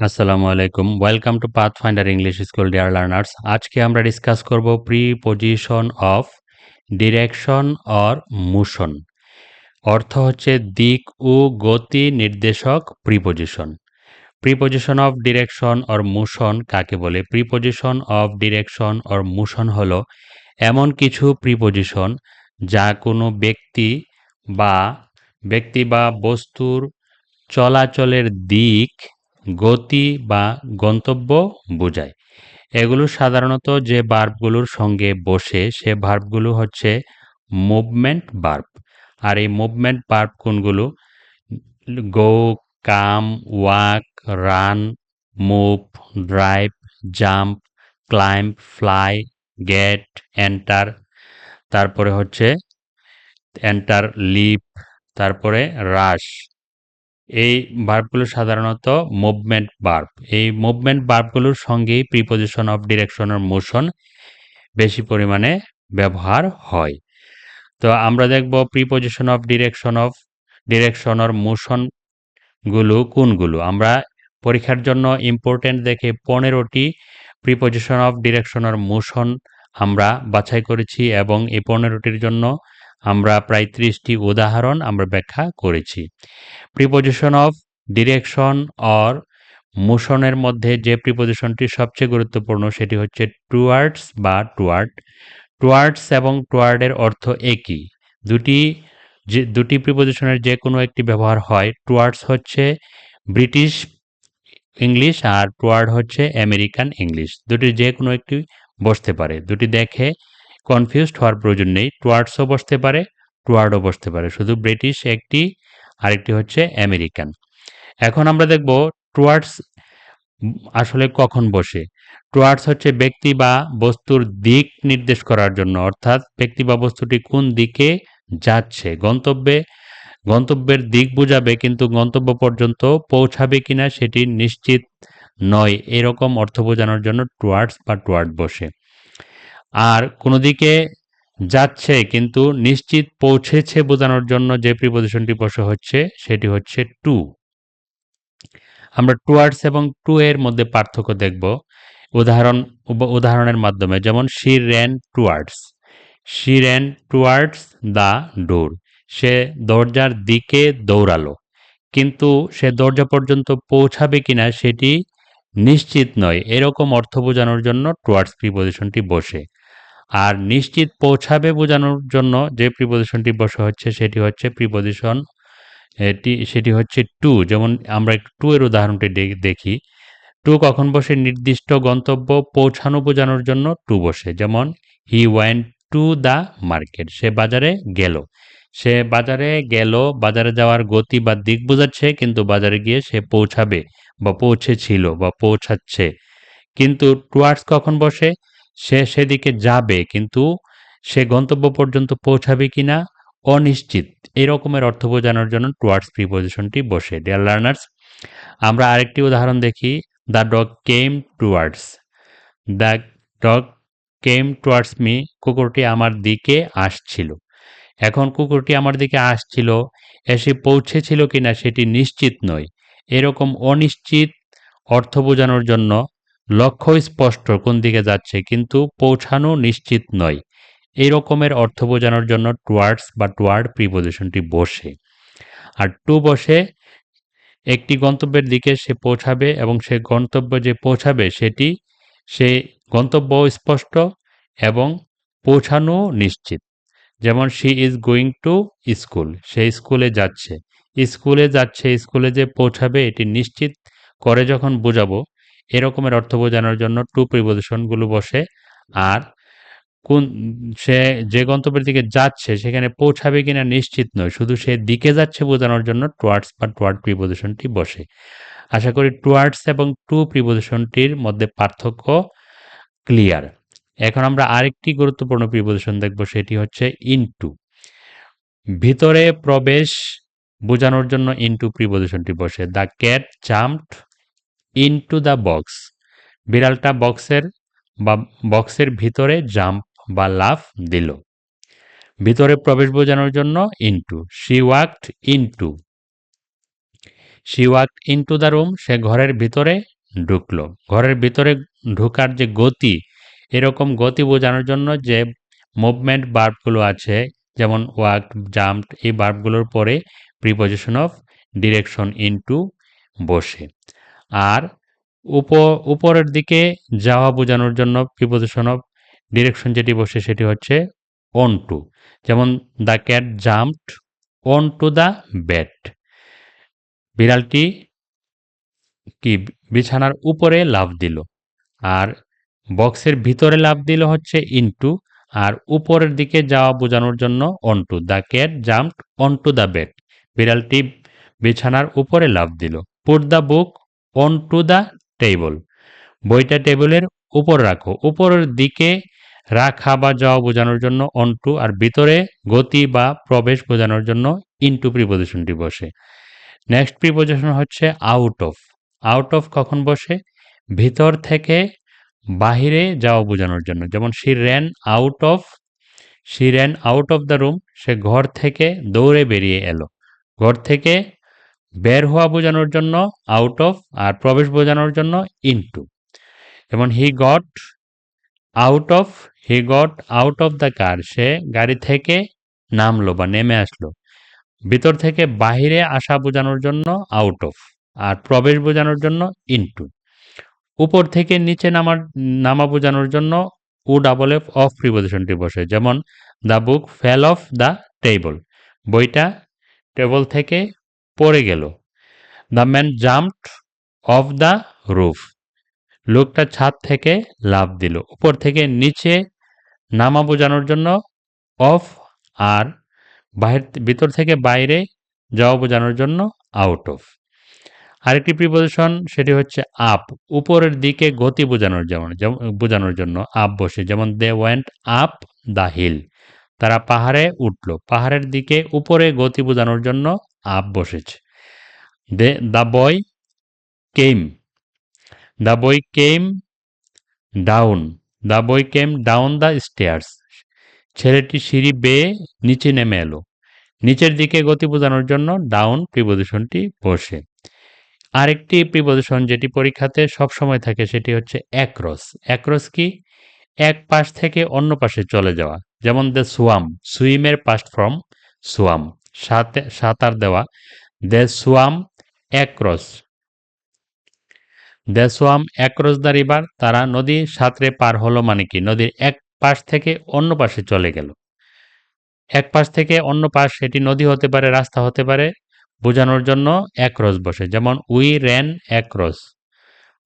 আসসালামু আলাইকুম। Welcome to Pathfinder English school dear learners আজকে আমরা ডিসকাস করব preposition of direction or motion অর্থ হচ্ছে দিক ও গতি নির্দেশক preposition preposition of direction or motion কাকে বলে? Preposition of direction or motion হলো এমন কিছু প্রিপজিশন যা কোনো ব্যক্তি বা ব্যক্তি বা বস্তুর চলাচলের দিক গতি বা গন্তব্য বোঝায়। এগুলো সাধারণত যে বার্বগুলোর সঙ্গে বসে, সে ভার্বগুলো হচ্ছে মুভমেন্ট বার্ব আর এই মুভমেন্ট বার্ব কোনগুলো? Go, come, walk, run, move, drive, jump, climb, fly, get, enter. তারপরে হচ্ছে এন্টার, লিপ। তারপরে রাশ। এই ভার্বগুলো সাধারণত মুভমেন্ট বার্ব এই মুভমেন্ট বার্বগুলোর সঙ্গেই preposition of direction or motion বেশি পরিমাণে ব্যবহার হয়। তো আমরা দেখব preposition of direction of direction or মোশনগুলো কোনগুলো? আমরা পরীক্ষার জন্য ইম্পর্টেন্ট দেখে পনেরোটি preposition of direction or motion আমরা বাছাই করেছি এবং এই পনেরোটির জন্য আমরা প্রায় ত্রিশটি উদাহরণ আমরা ব্যাখ্যা করেছি। প্রিপোজিশন অফ ডিরেকশন অর মোশনের মধ্যে যে প্রিপোজিশনটি সবচেয়ে গুরুত্বপূর্ণ সেটি হচ্ছে টুয়ার্ডস বা টুয়ার্ড টুয়ার্ডস এবং টুয়ার্ডের অর্থ একই। দুটি যে, দুটি প্রিপোজিশনের যে কোনো একটি ব্যবহার হয় টুয়ার্ডস হচ্ছে ব্রিটিশ ইংলিশ আর টুয়ার্ড হচ্ছে আমেরিকান ইংলিশ। দুটির যে কোনো একটি বসতে পারে। দুটি দেখে কনফিউজড হওয়ার প্রয়োজন নেই। টুয়ার্ডসও বসতে পারে, টুয়ার্ডও বসতে পারে। শুধু ব্রিটিশ, একটি, আরেকটি হচ্ছে আমেরিকান। এখন আমরা দেখব টুয়ার্ডস আসলে কখন বসে। টুয়ার্ডস হচ্ছে ব্যক্তি বা বস্তুর দিক নির্দেশ করার জন্য, অর্থাৎ ব্যক্তি বা বস্তুটি কোন দিকে যাচ্ছে, গন্তব্যে, গন্তব্যের দিক বোঝাবে, কিন্তু গন্তব্য পর্যন্ত পৌঁছাবে কিনা সেটি নিশ্চিত নয়। এরকম অর্থ বোঝানোর জন্য টুয়ার্ডস বা টুয়ার্ড বসে। আর কোনো দিকে যাচ্ছে কিন্তু নিশ্চিত পৌঁছেছে বোঝানোর জন্য যে প্রিপোজিশনটি বসে হচ্ছে, সেটি হচ্ছে টু আমরা টুয়ার্ডস এবং টু এর মধ্যে পার্থক্য দেখব। উদাহরণ উদাহরণের মাধ্যমে, যেমন she ran towards she ran towards the door সে দরজার দিকে দৌড়ালো। কিন্তু সে দরজা পর্যন্ত পৌঁছাবে কিনা সেটি নিশ্চিত নয়। এরকম অর্থ বোঝানোর জন্য টুয়ার্ডস প্রিপোজিশনটি বসে। আর নিশ্চিত পৌঁছাবে বোঝানোর জন্য যে প্রিপোজিশনটি বসে হচ্ছে, সেটি হচ্ছে প্রিপোজিশন এটি, সেটি হচ্ছে টু যেমন আমরা একটু টু এর উদাহরণটি দেখি। টু কখন বসে? নির্দিষ্ট গন্তব্য পৌঁছানো বোঝানোর জন্য টু বসে। যেমন he went to the market সে বাজারে গেল। সে বাজারে গেল, বাজারে যাওয়ার গতি বা দিক বোঝাচ্ছে, কিন্তু বাজারে গিয়ে সে পৌঁছাবে বা পৌঁছেছিল বা পৌঁছাচ্ছে। কিন্তু টুয়ার্ডস কখন বসে? সে সেদিকে যাবে, কিন্তু সে গন্তব্য পর্যন্ত পৌঁছাবে কিনা অনিশ্চিত। এই রকমের অর্থ বোঝানোর জন্য টুয়ার্ডস প্রিপোজিশনটি বসে। ডিয়ার লার্নার্স আমরা আরেকটি উদাহরণ দেখি। The dog came towards the dog came towards me কুকুরটি আমার দিকে আসছিল। এখন কুকুরটি আমার দিকে আসছিল এসে পৌঁছেছিল কিনা সেটি নিশ্চিত নয়। এরকম অনিশ্চিত অর্থ বোঝানোর জন্য লক্ষ্য স্পষ্ট কোন দিকে যাচ্ছে, কিন্তু পৌঁছানো নিশ্চিত নয়। এই রকমের অর্থ বোঝানোর জন্য টুয়ার্ডস বা টুয়ার্ড প্রিপোজিশনটি বসে। আর টু বসে একটি গন্তব্যের দিকে সে পৌঁছাবে এবং সে গন্তব্য যে পৌঁছাবে সেটি সে গন্তব্য স্পষ্ট এবং পৌঁছানো নিশ্চিত। যেমন she is going to school সে স্কুলে যাচ্ছে। স্কুলে যাচ্ছে স্কুলে যে পৌঁছাবে এটি নিশ্চিত করে যখন বোঝাবো এরকমের অর্থ বোঝানোর জন্য টু প্রিপোজিশনগুলো বসে। আর কোন, সে যে গন্তব্যের দিকে যাচ্ছে, সেখানে পৌঁছাবে কিনা নিশ্চিত নয়। শুধু সে দিকে যাচ্ছে বোঝানোর জন্য টুয়ার্ডস বা টুয়ার্ড প্রিপোজিশনটি বসে। আশা করি টুয়ার্ডস এবং টু প্রিপোজিশনটির মধ্যে পার্থক্য ক্লিয়ার এখন আমরা আরেকটি গুরুত্বপূর্ণ প্রিপোজিশন দেখব, সেটি হচ্ছে ইনটু ভিতরে প্রবেশ বোঝানোর জন্য ইনটু প্রিপোজিশনটি বসে। The cat jumped into the box বিড়ালটা বক্সের বা বক্সের ভিতরে জাম্প বা লাফ দিল। ভিতরে প্রবেশ বোঝানোর জন্য into she walked into she walk into the room সে ঘরের ভিতরে ঢুকলো। ঘরের ভিতরে ঢুকার যে গতি, এরকম গতি বোঝানোর জন্য যে মুভমেন্ট বার্বগুলো আছে, যেমন ওয়াক জাম্পড এই বার্বগুলোর পরে প্রিপোজিশন অফ ডিরেকশন ইনটু বসে। আর উপ, উপরের দিকে যাওয়া বোঝানোর জন্য প্রিপোজিশন অফ ডিরেকশন যেটি বসে সেটি হচ্ছে অন টু যেমন the cat jumped on to the bed বিড়ালটি কি বিছানার উপরে লাভ দিল। আর বক্সের ভিতরে লাভ দিল হচ্ছে ইনটু আর উপরের দিকে যাওয়া বোঝানোর জন্য onto the cat jumped onto the bed বিড়ালটি বিছানার উপরে লাভ দিল। Put the book on to the table বইটা টেবিলের উপর রাখো। উপরের দিকে রাখা বা যাওয়া বোঝানোর জন্য অন টু আর ভিতরে গতি বা প্রবেশ বোঝানোর জন্য ইনটু প্রিপোজিশনটি বসে। নেক্সট প্রিপোজিশন হচ্ছে আউট অফ আউট অফ কখন বসে? ভিতর থেকে বাহিরে যাওয়া বোঝানোর জন্য। যেমন she ran out of she ran out of the room সে ঘর থেকে দৌড়ে বেরিয়ে এলো। ঘর থেকে বের হওয়া বোঝানোর জন্য আউট অফ আর প্রবেশ বোঝানোর জন্য ইনটু যেমন he got out of he got out of the car সে গাড়ি থেকে নামলো বা নেমে আসলো। ভিতর থেকে বাহিরে আসা বোঝানোর জন্য আউট অফ আর প্রবেশ বোঝানোর জন্য ইনটু উপর থেকে নিচে নামার, নামা বোঝানোর জন্য উ ডাবল এফ অফ প্রিপোজিশনটি বসে। যেমন the book fell off the table বইটা টেবল থেকে পড়ে গেল। The man jumped off the roof লোকটা ছাদ থেকে লাভ দিল। উপর থেকে নিচে নামা বোঝানোর জন্য অফ আর বাহির ভিতর থেকে বাইরে যাওয়া বোঝানোর জন্য আউট অফ আরেকটি প্রিপোজিশন সেটি হচ্ছে আপ উপরের দিকে গতি বোঝানোর যেমন বোঝানোর জন্য আপ বসে। যেমন they went up the hill তারা পাহাড়ে উঠল। পাহাড়ের দিকে উপরে গতি বোঝানোর জন্য আপ বসেছে। They the boy came the boy came down the boy came down the stairs. ছেলেটি সিঁড়ি বেয়ে নিচে নেমে এলো। নিচের দিকে গতি বোঝানোর জন্য ডাউন প্রিপোজিশনটি বসে। আরেকটি প্রিপোজিশন যেটি পরীক্ষাতে সব সময় থাকে সেটি হচ্ছে অ্যাক্রস। অ্যাক্রস কি? এক পাশ থেকে অন্য পাশে চলে যাওয়া। যেমন দ্য সোয়াম, সুইমের পাস্ট ফ্রম সোয়াম। সাথে সাঁতার দেওয়া। The swam across the swam across the river, তারা নদী সাঁতরে পার হলো মানে কি? নদীর এক পাশ থেকে অন্য পাশে চলে গেল। এক পাশ থেকে অন্য পাশ সেটি নদী হতে পারে, রাস্তা হতে পারে, বোঝানোর জন্য অ্যাক্রস বসে। যেমন, we ran across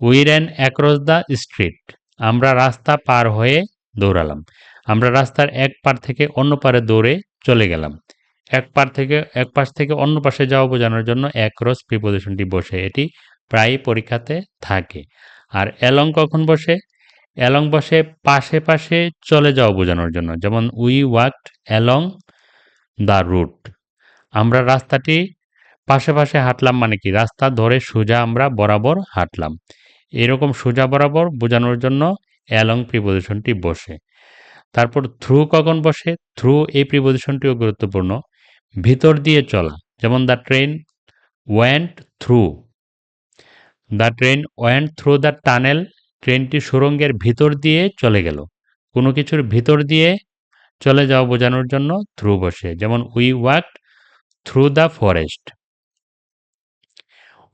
we ran across the street. আমরা রাস্তা পার হয়ে দৌড়ালাম। আমরা রাস্তার এক পার থেকে অন্য পারে দৌড়ে চলে গেলাম। এক পার থেকে, এক পাশ থেকে অন্য পাশে যাওয়া বোঝানোর জন্য অ্যাক্রস প্রিপোজিশনটি বসে। এটি প্রায় পরীক্ষাতে থাকে। আর অ্যালং কখন বসে? অ্যালং বসে পাশে পাশে চলে যাওয়া বোঝানোর জন্য। যেমন, we walked along the route. আমরা রাস্তাটি পাশে পাশে হাঁটলাম মানে কি? রাস্তা ধরে সোজা আমরা বরাবর হাঁটলাম। এরকম সোজা বরাবর বোঝানোর জন্য অ্যালং প্রিপোজিশনটি বসে। তারপর থ্রু কখন বসে? থ্রু এই প্রিপোজিশনটিও গুরুত্বপূর্ণ। ভিতর দিয়ে চলা, যেমন the train went through the train went through the tunnel ট্রেনটি সুরঙ্গের ভিতর দিয়ে চলে গেল। কোনো কিছুর ভিতর দিয়ে চলে যাওয়া বোঝানোর জন্য থ্রু বসে, যেমন we walked through the forest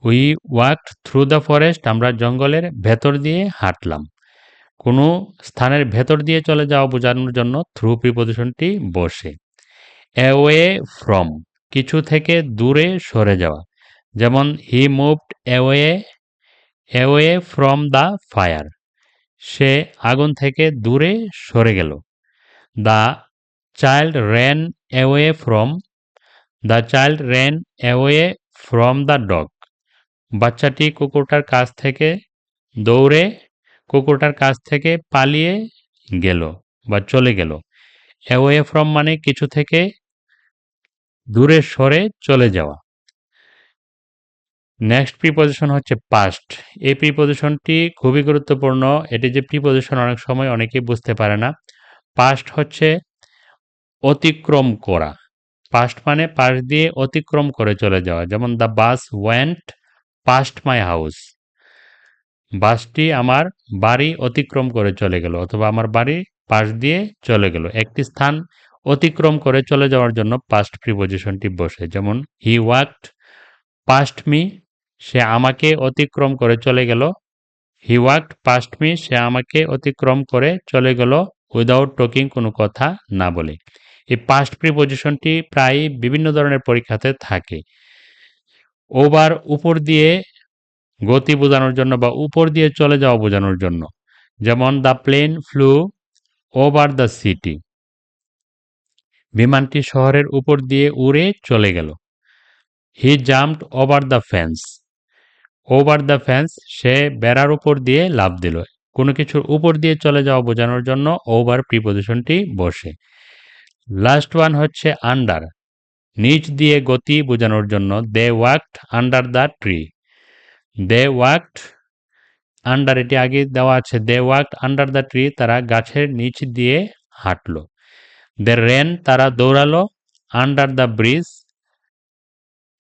we walked through the forest আমরা জঙ্গলের ভেতর দিয়ে হাঁটলাম। কোনো স্থানের ভেতর দিয়ে চলে যাওয়া বোঝানোর জন্য থ্রু প্রিপোজিশনটি বসে। অ্যাওয়ে ফ্রম কিছু থেকে দূরে সরে যাওয়া। যেমন he moved away away from the fire সে আগুন থেকে দূরে সরে গেল। The child ran away from the child ran away from the dog বাচ্চাটি কুকুরটার কাছ থেকে দৌড়ে কুকুরটার কাছ থেকে পালিয়ে গেল বা চলে গেল। অ্যাওয়ে ফ্রম মানে কিছু থেকে দূরে সরে চলে যাওয়া। নেক্সট প্রিপোজিশন হচ্ছে পাস্ট এই প্রিপোজিশনটি খুবই গুরুত্বপূর্ণ। এটি যে প্রিপোজিশন অনেক সময় অনেকেই বুঝতে পারে না। পাস্ট হচ্ছে অতিক্রম করা। পাস্ট মানে পাশ দিয়ে অতিক্রম করে চলে যাওয়া। যেমন the bus went past my house বাসটি আমার বাড়ি অতিক্রম করে চলে গেল অথবা আমার বাড়ি পাশ দিয়ে চলে গেল। একটি স্থান অতিক্রম করে চলে যাওয়ার জন্য পাস্ট প্রিপোজিশনটি বসে। যেমন হি ওয়াকড পাস্ট মি সে আমাকে অতিক্রম করে চলে গেল। হি ওয়াকড পাস্ট মি সে আমাকে অতিক্রম করে চলে গেল উইদাউট টকিং কোনো কথা না বলে। এই পাস্ট প্রিপোজিশনটি প্রায় বিভিন্ন ধরনের পরীক্ষাতে থাকে। ওভার উপর দিয়ে গতি বোঝানোর জন্য বা উপর দিয়ে চলে যাওয়া বোঝানোর জন্য। যেমন the plane flew over the city বিমানটি শহরের উপর দিয়ে উড়ে চলে গেল। He jumped over the fence over the fence সে বেড়ার উপর দিয়ে লাভ দিল। কোনো কিছুর উপর দিয়ে চলে যাওয়া বোঝানোর জন্য ওভার প্রিপোজিশনটি বসে। লাস্ট ওয়ান হচ্ছে আন্ডার নিচ দিয়ে গতি বোঝানোর জন্য they walked under the tree they walked under এটি আগে দেওয়া আছে they walked under the tree তারা গাছের নিচ দিয়ে হাঁটলো। দে রেন তারা দৌড়ালো আন্ডার দ্য ব্রিজ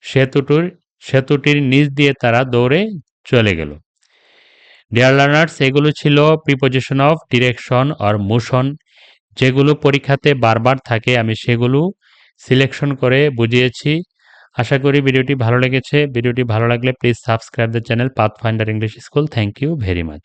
সেতুটির সেতুটির নিচ দিয়ে তারা দৌড়ে চলে গেল। ডিয়ার লার্নার্স এগুলো ছিল preposition of direction or motion যেগুলো পরীক্ষাতে বারবার থাকে, আমি সেগুলো সিলেকশন করে বুঝিয়েছি। আশা করি ভিডিওটি ভালো লেগেছে। ভিডিওটি ভালো লাগলে please subscribe the channel Pathfinder English school thank you very much